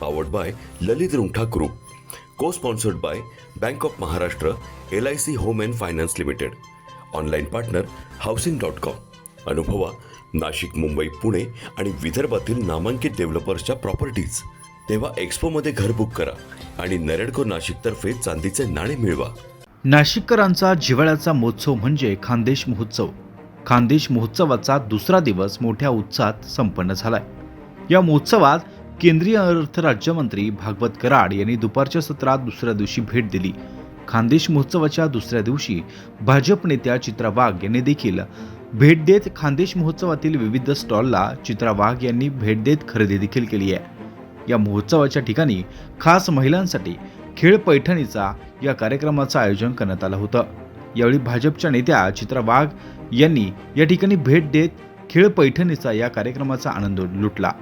powered by Lalit Rungta group cosponsored by bank of Maharashtra L I C home and finance limited online partner housing dot com अनुभवा नाशिक मुंबई पुणे आणि विदर्भातील नामांकित डेव्हलपर्सच्या properties तेव्हा एक्सपोमध्ये घर book करा आणि नरेडको नाशिकतर्फे चांदीचे नाणे मिळवा. नाशिककरांचा जिव्हाळ्याचा महोत्सव म्हणजे खानदेश महोत्सव. खानदेश महोत्सवाचा दुसरा दिवस मोठ्या उत्साहात संपन्न झालाय. या महोत्सवात केंद्रीय अर्थ राज्यमंत्री भागवत कराड यांनी दुपारच्या सत्रात दुसऱ्या दिवशी भेट दिली. खानदेश महोत्सवाच्या दुसऱ्या दिवशी भाजप नेत्या चित्रा वाघ यांनी देखील भेट देत खानदेश महोत्सवातील विविध स्टॉलला चित्रा वाघ यांनी भेट देत खरेदी देखील केली आहे. या महोत्सवाच्या ठिकाणी खास महिलांसाठी खेळ पैठणीचा या कार्यक्रमाचं आयोजन करण्यात आलं होतं. यावेळी भाजपच्या नेत्या चित्रा वाघ यांनी या ठिकाणी भेट देत खेळ पैठणीचा या कार्यक्रमाचा आनंद लुटला.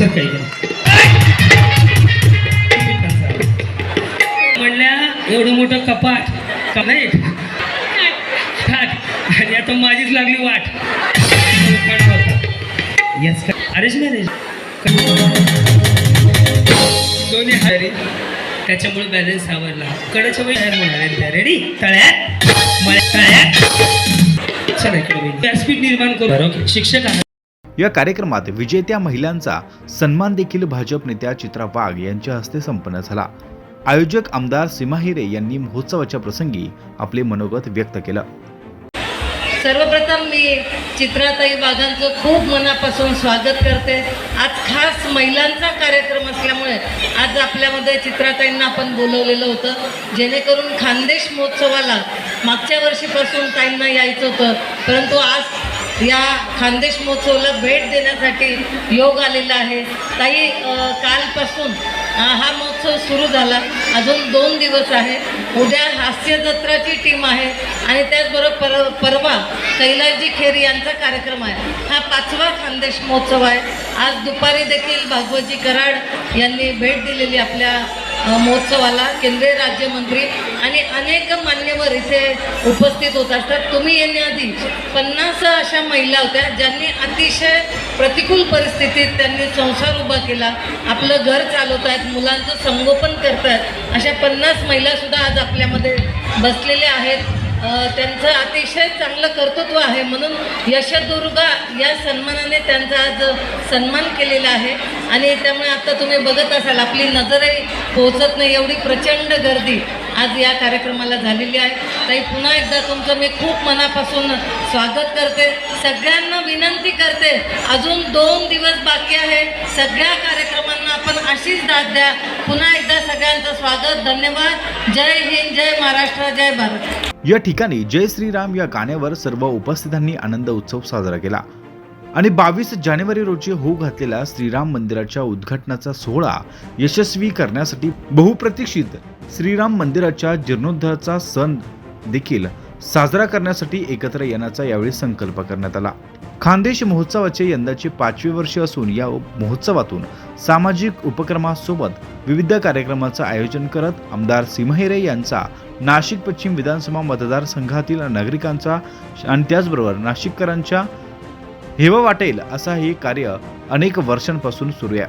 सर काही म्हणल्या एवढं मोठं कपाट का नाही. आणि आता माझीच लागली वाट. येस का? अरेच मॅरेज. दोन्ही हरी त्याच्यामुळे बॅलन्स आवडला कडाच्या वेळी तयार होणार रेडी तळ्यात. मळ्यात तळ्यात. चला इकडे व्यासपीठ निर्माण करू. शिक्षक आहात. या कार्यक्रमात विजेत्या महिलांचा सन्मान देखील भाजप नेत्या चित्रा वाघ यांच्या हस्ते संपन्न झाला. आयोजक आमदार सीमा हिरे यांनी महोत्सवाच्या प्रसंगी आपले मनोगत व्यक्त केलं. सर्वप्रथम मी चित्राताई वाघांचं खूप मनापासून स्वागत करते. आज खास महिलांचा कार्यक्रम असल्यामुळे आज आपल्यामध्ये चित्राताईंना आपण बोलवलेलं होतं. जेणेकरून खानदेश महोत्सवाला मागच्या वर्षीपासून ताईंना यायचं होतं. परंतु आज या खानदेश महोत्सवाला भेट देण्यासाठी योग आलेला आहे. ताई कालपासून हा महोत्सव सुरू झाला. अजून दोन दिवस आहे. उद्या हास्य जत्राची टीम आहे. आणि त्याचबरोबर पर परवा कैलासजी खेर यांचा कार्यक्रम आहे. हा पाचवा खानदेश महोत्सव आहे. आज दुपारी देखील भागवतजी कराड यांनी भेट दिलेली आपल्या महोत्सवाला केंद्रीय राज्यमंत्री आणि अनेक मान्यवर इथे उपस्थित होत असतात. तुम्ही येण्याआधी पन्नास अशा महिला होत्या ज्यांनी अतिशय प्रतिकूल परिस्थितीत त्यांनी संसार उभा केला. आपलं घर चालवत आहेत मुलांचं संगोपन करत आहेत. अशा पन्नास महिलासुद्धा आज आपल्यामध्ये बसलेल्या आहेत. त्यांचं अतिशय चांगलं कर्तृत्व आहे. म्हणून यशदुर्गा या सन्मानाने त्यांचा आज सन्मान केलेला आहे. आणि त्यामुळे आता तुम्ही बघत असाल आपली नजरही पोहोचत नाही. एवढी प्रचंड गर्दी आज या कार्यक्रमाला झालेली आहे. ताई पुन्हा एकदा तुमचं मी खूप मनापासून स्वागत करते. सगळ्यांना विनंती करते. अजून दोन दिवस बाकी आहे. सगळ्या कार्यक्रमांना आपण अशीच दाद द्या. पुन्हा एकदा सगळ्यांचं स्वागत. धन्यवाद. जय हिंद जय महाराष्ट्र जय भारत. या ठिकाणी जय श्रीराम या गाण्यावर सर्व उपस्थितांनी आनंद उत्सव साजरा केला. आणि बावीस जानेवारी रोजी होऊ घातलेला श्रीराम मंदिराच्या उद्घाटनाचा सोहळा यशस्वी करण्यासाठी बहुप्रतीक्षित श्रीराम मंदिराच्या जीर्णोद्धाराचा सण देखील साजरा करण्यासाठी एकत्र येण्याचा यावेळी संकल्प करण्यात आला. खानदेश महोत्सवाचे यंदाचे पाचवे वर्ष असून या महोत्सवातून सामाजिक उपक्रमासोबत विविध कार्यक्रमाचं आयोजन करत आमदार सिंहहिरे यांचा नाशिक पश्चिम विधानसभा मतदारसंघातील नागरिकांचा आणि त्याचबरोबर नाशिककरांच्या हेवा वाटेल असा हे कार्य अनेक वर्षांपासून सुरू आहे.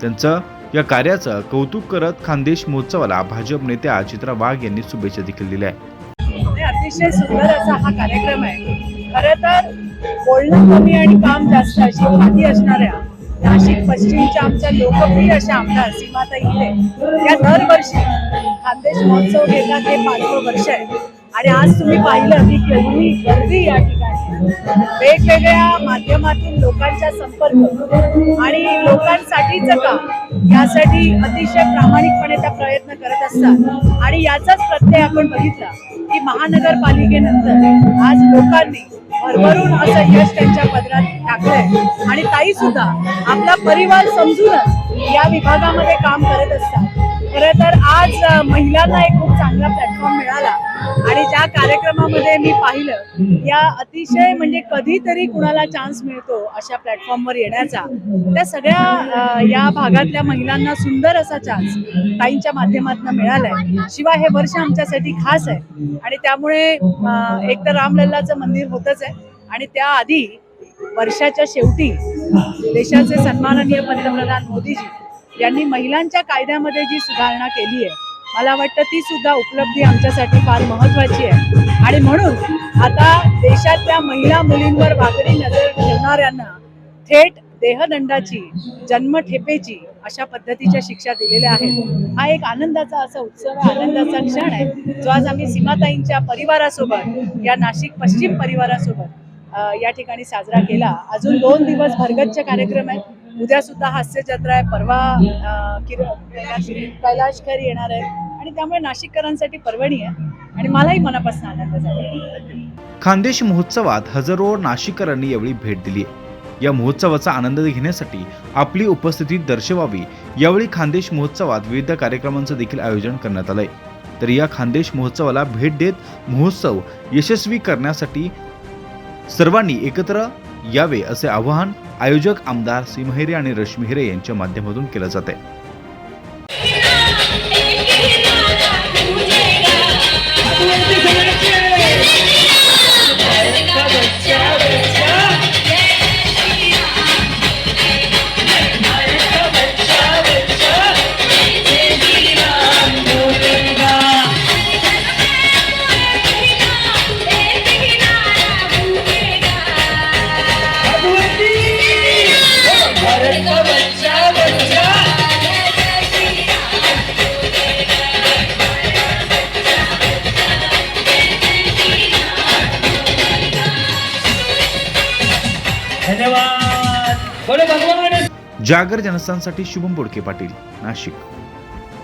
त्यांचं या कार्याचं कौतुक करत खानदेश महोत्सवाला भाजप नेत्या चित्रा वाघ यांनी शुभेच्छा देखील दिल्या आहे अतिशय सुंदर असा हा कार्यक्रम आहे. खरं तर बोलणं कमी आणि काम जास्त अशी खाती असणाऱ्या नाशिक पश्चिमच्या आमच्या लोकप्रिय अशा आमदार सीमाताई हिरे त्या दरवर्षी खानदेश महोत्सव घेतात हे पाचवं वर्ष आहे. आणि आज तुम्ही पाहिलं की केवढी गर्दी या ठिकाणी. वेगवेगळ्या माध्यमातून लोकांचा संपर्क आणि लोकांसाठीच काम यासाठी अतिशय प्रामाणिकपणे त्या प्रयत्न करत असतात. आणि याचाच प्रत्यय आपण बघितला की महानगरपालिकेनंतर आज लोकांनी भरभरून असं यश त्यांच्या पदरात टाकलंय. आणि ताई सुद्धा आपला परिवार समजूनच या विभागामध्ये काम करत असतात. खरं तर आज महिलांना एक खूप चांगला प्लॅटफॉर्म मिळाला. आणि ज्या कार्यक्रमामध्ये मी पाहिलं या अतिशय म्हणजे कधीतरी कुणाला चान्स मिळतो अशा प्लॅटफॉर्मवर येण्याचा. त्या सगळ्या या भागातल्या महिलांना सुंदर असा चान्स ताईंच्या माध्यमातून मिळालाय. शिवाय हे वर्ष आमच्यासाठी खास आहे. आणि त्यामुळे एक तर रामलल्लाचं मंदिर होतच आहे. आणि त्याआधी वर्षाच्या शेवटी देशाचे सन्माननीय पंतप्रधान मोदीजी यांनी महिलांच्या कायद्यामध्ये जी सुधारणा केली आहे मला वाटतं ती सुद्धा उपलब्धी आमच्यासाठी फार महत्वाची आहे. आणि म्हणून आता देशातल्या महिला मुलींवर वाकडी नजर ठेवणाऱ्यांना थेट देहदंडाची जन्मठेपेची अशा पद्धतीच्या शिक्षा दिलेल्या आहेत. हा एक आनंदाचा असा उत्सव आनंदाचा क्षण आहे जो आज आम्ही सीमाताईंच्या परिवारासोबत या नाशिक पश्चिम परिवारासोबत या ठिकाणी साजरा केला. अजून दोन दिवस भरगतचे कार्यक्रम आहेत. उद्या सुद्धा हास्य जत्रा आहे परवा किर कैलाश खरी येणार आहे. आणि त्यामुळे नाशिककरांसाठी पर्वणी आहे. आणि मलाही मनापासून आनंद झाला. खानदेश महोत्सवात हजारो नाशिककरांनी यावेळी भेट दिली या महोत्सवाचा आनंद घेण्यासाठी आपली उपस्थिती दर्शवावी यावेळी खानदेश महोत्सवात विविध कार्यक्रमांचं देखील आयोजन करण्यात आलंय. तर या खानदेश महोत्सवाला भेट देत महोत्सव यशस्वी करण्यासाठी सर्वांनी एकत्र यावे असे आवाहन आयोजक आमदार सिंहहिरे आणि रश्मी हिरे यांच्या माध्यमातून केलं जात जागर जनस्थानसाठी शुभम बोडके पाटील नाशिक.